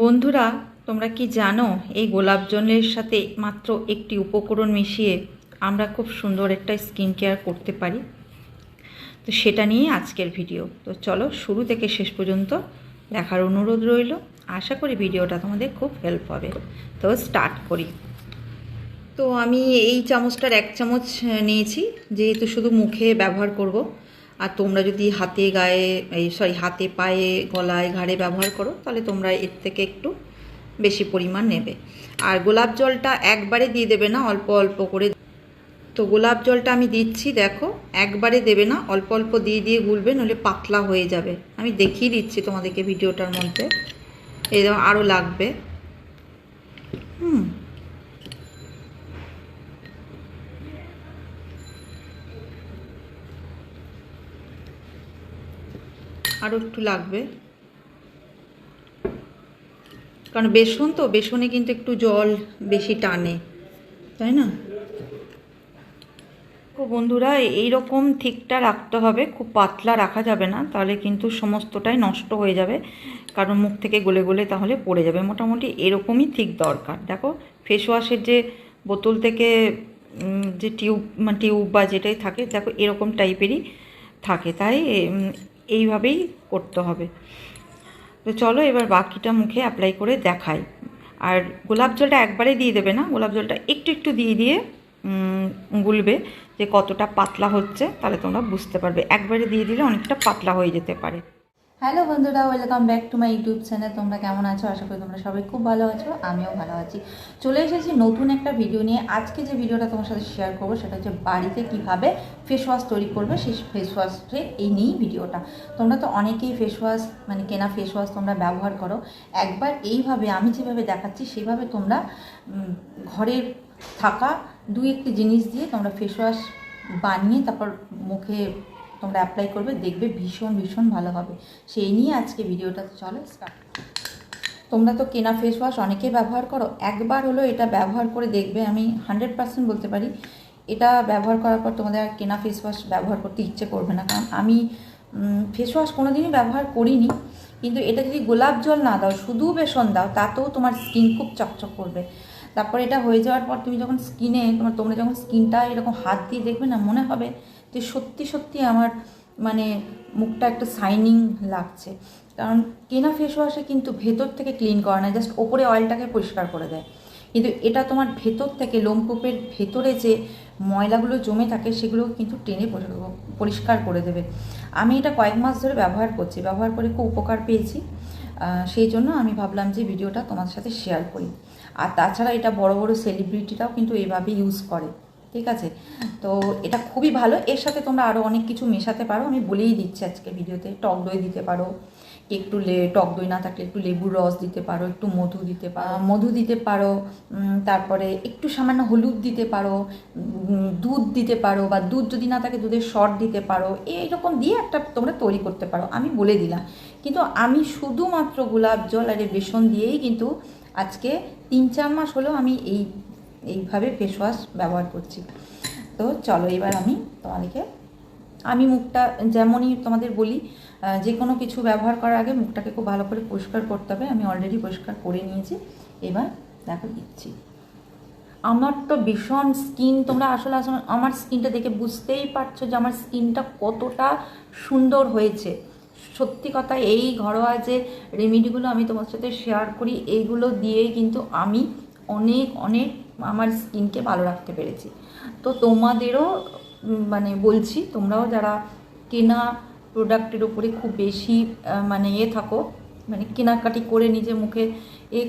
বন্ধুরা, তোমরা কি জানো, এই গোলাপ জলের সাথে মাত্র একটি উপকরণ মিশিয়ে আমরা খুব সুন্দর একটা স্কিন কেয়ার করতে পারি? তো সেটা নিয়ে আজকের ভিডিও। তো চলো, শুরু থেকে শেষ পর্যন্ত দেখার অনুরোধ রইল। আশা করি ভিডিওটা তোমাদের খুব হেল্প হবে। তো স্টার্ট করি। তো আমি এই চামচটার এক চামচ নিয়েছি। যেহেতু শুধু মুখে ব্যবহার করব আর তোমরা যদি হাতে গায়ে, এই সরি হাতে পায়ে, গলায়, ঘাড়ে ব্যবহার করো, তাহলে তোমরা এর থেকে একটু বেশি পরিমাণ নেবে। আর গোলাপ জলটা একবারে দিয়ে দেবে না, অল্প অল্প করে। তো গোলাপ জলটা আমি দিচ্ছি, দেখো, একবারে দেবে না, অল্প অল্প দিয়ে দিয়ে গুলবে, নইলে পাতলা হয়ে যাবে। আমি দেখিয়ে দিচ্ছি তোমাদেরকে ভিডিওটার মধ্যে। এরকম আরও লাগবে। হুম। আরও একটু লাগবে। কারণ বেসন তো, বেসনে কিন্তু একটু জল বেশি টানে, তাই না? তো বন্ধুরা এই রকম ঠিকটা রাখতে হবে, খুব পাতলা রাখা যাবে না, তাহলে কিন্তু সমস্তটাই নষ্ট হয়ে যাবে, কারণ মুখ থেকে গলে গলে তাহলে পড়ে যাবে। মোটামুটি এরকমই ঠিক দরকার। দেখো ফেস ওয়াশের যে বোতল থেকে যে টিউব মানে টিউব বা যেটাই থাকে, দেখো, এরকম টাইপেরই থাকে। তাই এইভাবেই করতে হবে। তো চলো এবার বাকিটা মুখে অ্যাপ্লাই করে দেখাই। আর গোলাপ জলটা একবারে দিয়ে দেবে না, গোলাপ জলটা একটু একটু দিয়ে দিয়ে গুলবে যে কতটা পাতলা হচ্ছে, তাহলে তোমরা বুঝতে পারবে। একবারে দিয়ে দিলে অনেকটা পাতলা হয়ে যেতে পারে। হ্যালো বন্ধুরা, welcome back to my YouTube channel. তোমরা কেমন আছো? আশা করি তোমরা সবাই খুব ভালো আছো, আমিও ভালো আছি। চলে এসেছি নতুন একটা ভিডিও নিয়ে। আজকে যে ভিডিওটা তোমার সাথে শেয়ার করব, সেটা হচ্ছে বাড়িতে কীভাবে ফেস ওয়াশ তৈরি করবে, সেই ফেস ওয়াশের এই নিয়েই ভিডিওটা তোমরা তো অনেকেই ফেস ওয়াশ মানে কেনা ফেস ওয়াশ তোমরা ব্যবহার করো। একবার এইভাবে আমি যেভাবে দেখাচ্ছি সেভাবে তোমরা ঘরের থাকা দুই একটি জিনিস দিয়ে তোমরা ফেস ওয়াশ বানিয়ে তারপর মুখে তোমরা অ্যাপ্লাই করবে, দেখবে ভীষণ ভীষণ ভালো হবে। সেই নিয়ে আজকে ভিডিওটা চলে স্টার্ট তোমরা তো কেনা ফেস ওয়াশ অনেকেই ব্যবহার করো, একবার হলো এটা ব্যবহার করে দেখবে, আমি হান্ড্রেড পার্সেন্ট বলতে পারি, এটা ব্যবহার করার পর তোমাদের আর কেনা ফেস ওয়াশ ব্যবহার করতে ইচ্ছে করবে না। কারণ আমি ফেস ওয়াশ কোনো দিনই ব্যবহার করিনি, কিন্তু এটা যদি গোলাপ জল না দাও, শুধু বেসন দাও, তাতেও তোমার স্কিন খুব চকচক করবে। তারপর এটা হয়ে যাওয়ার পর তুমি যখন স্কিনে তোমার তোমরা যখন স্কিনটা এরকম হাত দিয়ে দেখবে না, মনে হবে যে সত্যি সত্যি আমার মানে মুখটা একটা শাইনিং লাগছে। কারণ কেনা ফেস ওয়াশে কিন্তু ভেতর থেকে ক্লিন করে না জাস্ট ওপরে অয়েলটাকে পরিষ্কার করে দেয়। কিন্তু এটা তোমার ভেতর থেকে লোমকূপের ভেতরে যে ময়লাগুলো জমে থাকে সেগুলো কিন্তু টেনে পরিষ্কার করে দেবে। আমি এটা কয়েক মাস ধরে ব্যবহার করছি, ব্যবহার করে খুব উপকার পেয়েছি। সেই জন্য আমি ভাবলাম যে ভিডিওটা তোমাদের সাথে শেয়ার করি। আর তাছাড়া এটা বড় বড় সেলিব্রিটিরাও কিন্তু এইভাবে ইউজ করে। ঠিক আছে? তো এটা খুবই ভালো। এর সাথে তোমরা আরও অনেক কিছু মেশাতে পারো। আমি বলেই দিচ্ছি আজকে ভিডিওতে। টক দই দিতে পারো। একটু লে, টক দই না থাকলে একটু লেবুর রস দিতে পারো, একটু মধু দিতে পারো, মধু দিতে পারো তারপরে একটু সামান্য হলুদ দিতে পারো দুধ দিতে পারো বা দুধ যদি না থাকে দুধের শর্ট দিতে পারো, এইরকম দিয়ে একটা তোমরা তৈরি করতে পারো। আমি বলে দিলাম। কিন্তু আমি শুধুমাত্র গোলাপ জল আর বেসন দিয়েই কিন্তু আজকে তিন চার মাস হলো আমি এই এইভাবে ফেস ওয়াশ ব্যবহার করছি। তো চলো এবার আমি তোমাদেরকে, আমি মুখটা যেমনই তোমাদের বলি যে কোনো কিছু ব্যবহার করার আগে মুখটাকে খুব ভালো করে পরিষ্কার করতে হবে। আমি অলরেডি পরিষ্কার করে নিয়েছি। এবার দেখো দিচ্ছি। আমার তো ভীষণ স্কিন তোমরা আসলে আসলে আমার স্কিনটা দেখে বুঝতেই পারছ যে আমার স্কিনটা কতটা সুন্দর হয়েছে। সত্যি কথা, এই ঘরোয়া যে রেমেডিগুলো আমি তোমার সাথে শেয়ার করি এইগুলো দিয়েই কিন্তু আমি অনেক অনেক আমার স্কিনকে ভালো রাখতে পেরেছি। তো তোমাদেরও মানে বলছি, তোমরাও যারা কেনা প্রোডাক্টের উপরে খুব বেশি মানে এ থাকো মানে কেনাকাটি করে নিজে মুখে এ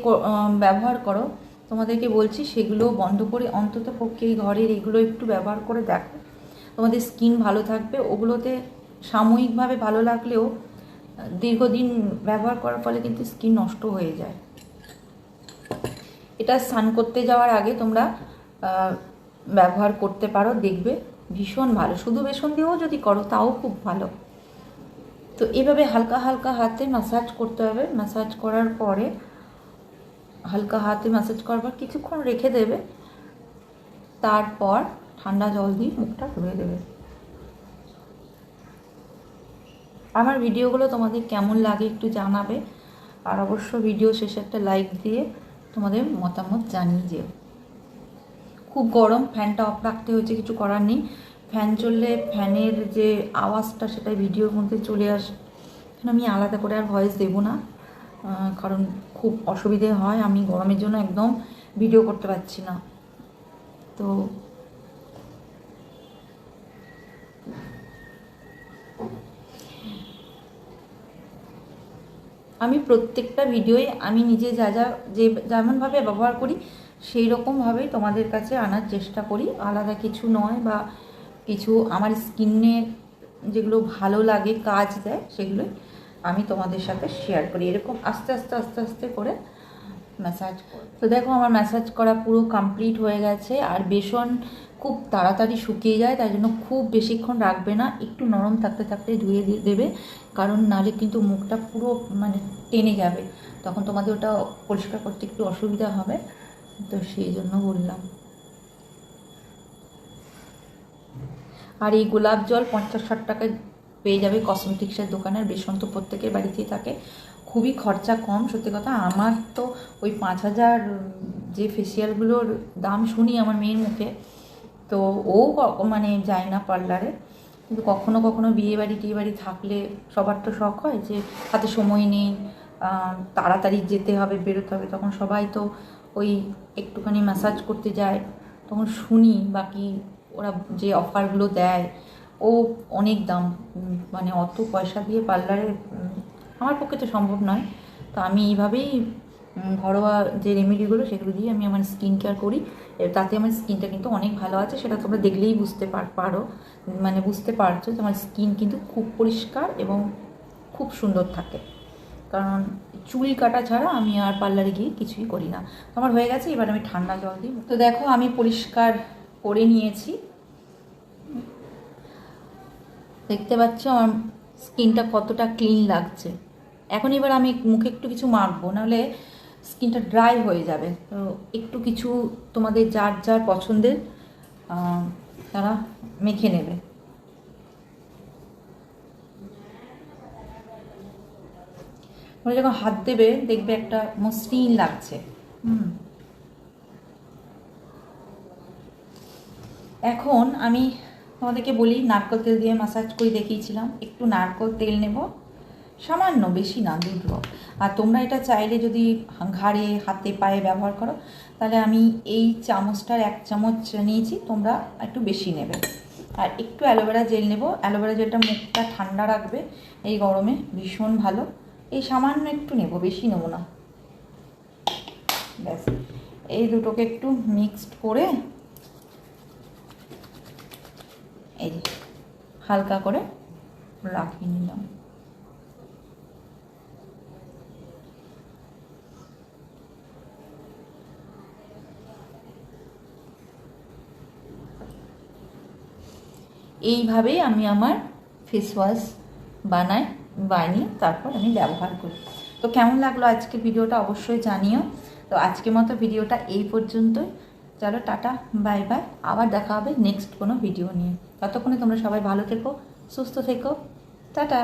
ব্যবহার করো, তোমাদেরকে বলছি সেগুলো বন্ধ করে অন্তত পক্ষে এই ঘরের এগুলো একটু ব্যবহার করে দেখো। তোমাদের স্কিন ভালো থাকবে, ওগুলোতে সাময়িকভাবে ভালো লাগলেও দীর্ঘদিন ব্যবহার করার ফলে কিন্তু স্কিন নষ্ট হয়ে যায়। এটা স্নান করতে যাওয়ার আগে তোমরা ব্যবহার করতে পারো, দেখবে ভীষণ ভালো। শুধু বেসন দিয়েও যদি করো, তাও খুব ভালো। তো এভাবে হালকা হালকা হাতে ম্যাসাজ করতে হবে। ম্যাসাজ করার পরে, হালকা হাতে ম্যাসাজ করার পর কিছুক্ষণ রেখে দেবে। তারপর ঠান্ডা জল দিয়ে মুখটা ধুয়ে দেবে। আমার ভিডিওগুলো তোমাদের কেমন লাগে একটু জানাবে। আর অবশ্য ভিডিও শেষে একটা লাইক দিয়ে তোমাদের মতামত জানিয়ে যেও। খুব গরম, ফ্যানটা অফ রাখতে হয়েছে, কিছু করার নেই। ফ্যান চললে ফ্যানের যে আওয়াজটা, সেটাই ভিডিওর মধ্যে চলে আস আমি আলাদা করে আর ভয়েস দেবো না? কারণ খুব অসুবিধে হয়, আমি গরমের জন্য একদম ভিডিও করতে পারছি না। তো আমি প্রত্যেকটা ভিডিওয়ে আমি নিজে যা যা, যে যেমনভাবে ব্যবহার করি সেই রকমভাবেই তোমাদের কাছে আনার চেষ্টা করি। আলাদা কিছু নয় বা কিছু আমার স্কিনে যেগুলো ভালো লাগে, কাজ দেয়, সেগুলোই আমি তোমাদের সাথে শেয়ার করি। এরকম আস্তে আস্তে আস্তে আস্তে করে ম্যাসাজ তো দেখো, আমার ম্যাসাজ করা পুরো কমপ্লিট হয়ে গেছে। আর বেসন খুব তাড়াতাড়ি শুকিয়ে যায়, তাই জন্য খুব বেশিক্ষণ রাখবে না। একটু নরম থাকতে থাকতে ধুয়ে দেবে, কারণ নাহলে কিন্তু মুখটা পুরো মানে টেনে যাবে। তখন তোমাদের ওটা পরিষ্কার করতে একটু অসুবিধা হবে, তো সেই জন্য বললাম। আর এই গোলাপ জল পঞ্চাশ ষাট টাকায় পেয়ে যাবে কসমেটিক্সের দোকানের বেসন তো প্রত্যেকের বাড়িতেই থাকে। খুবই খরচা কম, সত্যি কথা, আমার তো ওই পাঁচ হাজার যে ফেসিয়ালগুলোর দাম শুনি আমার মেয়ের মুখে তো ও মানে যায় না পার্লারে। কিন্তু কখনো কখনো বিয়ে বাড়ি টিয়ে বাড়ি থাকলে সবার তো শখ হয় যে হাতে সময় নেই তাড়াতাড়ি যেতে হবে, বেরোতে হবে। তখন সবাই তো ওই একটুখানি ম্যাসাজ করতে যায়। তখন শুনি বাকি ওরা যে অফারগুলো দেয়, ও অনেক দাম। মানে অত পয়সা দিয়ে পার্লারে আমার পক্ষে তো সম্ভব নয়। তো আমি এইভাবেই ঘরোয়া যে রেমেডিগুলো সেগুলো দিয়ে আমি আমার স্কিন কেয়ার করি। তাতে আমার স্কিনটা কিন্তু অনেক ভালো আছে, সেটা তোমরা দেখলেই বুঝতে পার, পারো। মানে বুঝতে পারছ যে আমার স্কিন কিন্তু খুব পরিষ্কার এবং খুব সুন্দর থাকে। কারণ চুল কাটা ছাড়া আমি আর পার্লারে গিয়ে কিছুই করি না। আমার হয়ে গেছে, এবার আমি ঠান্ডা জল দিই। তো দেখো, আমি পরিষ্কার করে নিয়েছি। দেখতে পাচ্ছ আমার স্কিনটা কতটা ক্লিন লাগছে। এখন এবার আমি মুখে একটু কিছু মাখবো, নাহলে স্কিনটা ড্রাই হয়ে যাবে। তো একটু কিছু তোমাদের যার যার পছন্দের তারা মেখে নেবে। তোমরা যখন হাত দেবে, দেখবে একটা মসৃণ লাগছে। হুম। এখন আমি তোমাদেরকে বলি, নারকল তেল দিয়ে মাসাজ করে দেখিয়েছিলাম। একটু নারকল তেল নেব। সামান্য বেশি না দু drop। আর তোমরা এটা চাইলে যদি ঘাড়ে, হাতে, পায়ে ব্যবহার করো, তাহলে আমি এই চামচটার এক চামচ নিয়েছি, তোমরা একটু বেশি নেবে। আর একটু অ্যালোভেরা জেল নেব। অ্যালোভেরা জেলটা মুখটা ঠান্ডা রাখবে, এই গরমে ভীষণ ভালো। এই সামান্য একটু নেব, বেশি নেব না। ব্যাস, এই দুটোকে একটু মিক্সড করে, এই হালকা করে রাখিয়ে নিলাম। এইভাবেই আমি আমার ফেস ওয়াশ বানাই, বানিয়ে তারপর আমি ব্যবহার করি। তো কেমন লাগল আজকে ভিডিওটা অবশ্যই জানিও। তো আজকের মতো ভিডিওটা এই পর্যন্তই। চলো, টাটা বাই বাই আবার দেখা হবে নেক্সট কোনো ভিডিও নিয়ে। ততক্ষণে তোমরা সবাই ভালো থেকো, সুস্থ থেকো। টাটা।